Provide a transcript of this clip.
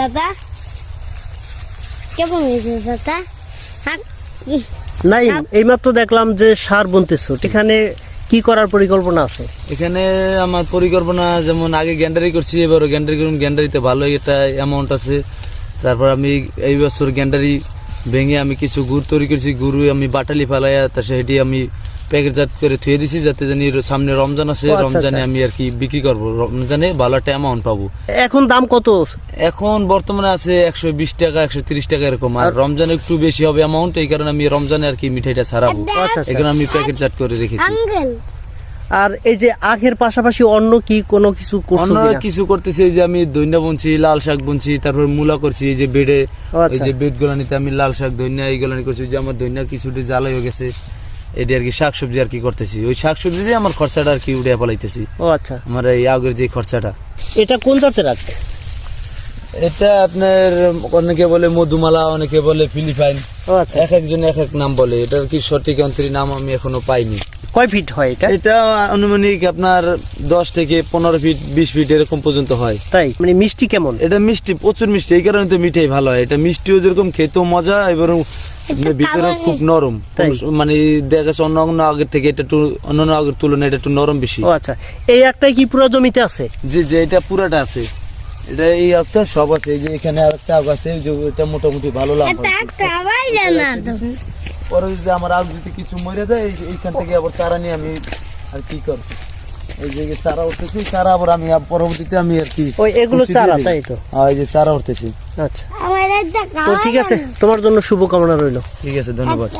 দাদা? কেমন হয়েছে দাদা? নাই এইমাত্র দেখলাম যে সার বুনতেছো। এখানে কি করার পরিকল্পনা আছে? এখানে আমার পরিকল্পনা যেমন আগে গ্যান্ডারি করছি এবারও গ্যান্ডারি করুন গ্যান্ডারিতে ভালো একটা অ্যামাউন্ট আছে। তারপর আমি এই বছর গ্যান্ডারি ভেঙে আমি কিছু গুড় তৈরি করছি গুড় আমি বাটালি ফেলাইয়া তা সেটি আমি প্যাকেটজাত করে থুয়ে দিছি যাতে জানি সামনে রমজান আছে আচ্ছা, রমজানে আচ্ছা। আমি আর কি বিক্রি করব। রমজানে ভালো একটা অ্যামাউন্ট পাবো। এখন দাম কত? এখন বর্তমানে আছে একশো বিশ টাকা একশো তিরিশ টাকা এরকম। আর রমজানে একটু বেশি হবে অ্যামাউন্ট এই কারণে আমি রমজানে আর কি মিঠাইটা ছাড়াবো। আচ্ছা এখানে আমি প্যাকেটজাত করে রেখেছি। আর এই যে আখের পাশাপাশি অন্য কি কোনো কিছু অন্য কিছু করতেছি এই যে আমি দৈন্যা বুনছি লাল শাক বুনছি তারপর মূলা করছি এই যে বেডে এই যে বেড গোলানিতে আমি লাল শাক দৈন্যা এই গোলানি করছি যে আমার দৈন্যা কিছুটি জ্বালাই হয়ে গেছে। এটি আর কি শাক সবজি আর কি করতেছি। ওই শাক সবজি দিয়ে আমার খরচাটা আর কি উড়িয়ে পালাইতেছি। ও আচ্ছা। আমার এই আগের যে খরচাটা। এটা কোন জাতের আখ এটা আপনার অনেকে বলে মধুমালা অনেকে বলে ফিলিপাইন। ও আচ্ছা। এক একজন এক এক নাম বলে। এটার কি সঠিক অন্তরী নাম আমি এখনও পাইনি। কয় ফিট হয় এটা? এটা আনুমানিক আপনার দশ থেকে পনেরো ফিট বিশ ফিট এরকম পর্যন্ত হয়। তাই? মানে মিষ্টি কেমন? এটা মিষ্টি প্রচুর মিষ্টি এই কারণে তো মিঠাই ভালো হয়। এটা মিষ্টিও যেরকম খেতেও মজা এবং ভিতরে খুব নরম? মানে দেখা যাচ্ছে অন্য অন্য আগের থেকে এটা একটু অন্য অন্য আগের তুলনায় এটা একটু নরম বেশি। ও আচ্ছা এই একটাই কি পুরো জমিতে আছে? যে যে এটা পুরাটা আছে। এটা এই একটা সব আছে এই যে এখানে আর একটা আগ আছে এই যে এটা মোটামুটি ভালো লাভ হয় পরে যদি আমার আলু যদি কিছু মরে যায় এইখান থেকে আবার চারা নিয়ে আমি আর কি করব? এই যে চারা উঠতেছি চারা আবার আমি পরবর্তীতে আমি আর কি ওই এগুলো চারা তাই তো? ওই এই যে চারা উঠতেছি। আচ্ছা। তো ঠিক আছে তোমার জন্য শুভকামনা রইল। ঠিক আছে ধন্যবাদ।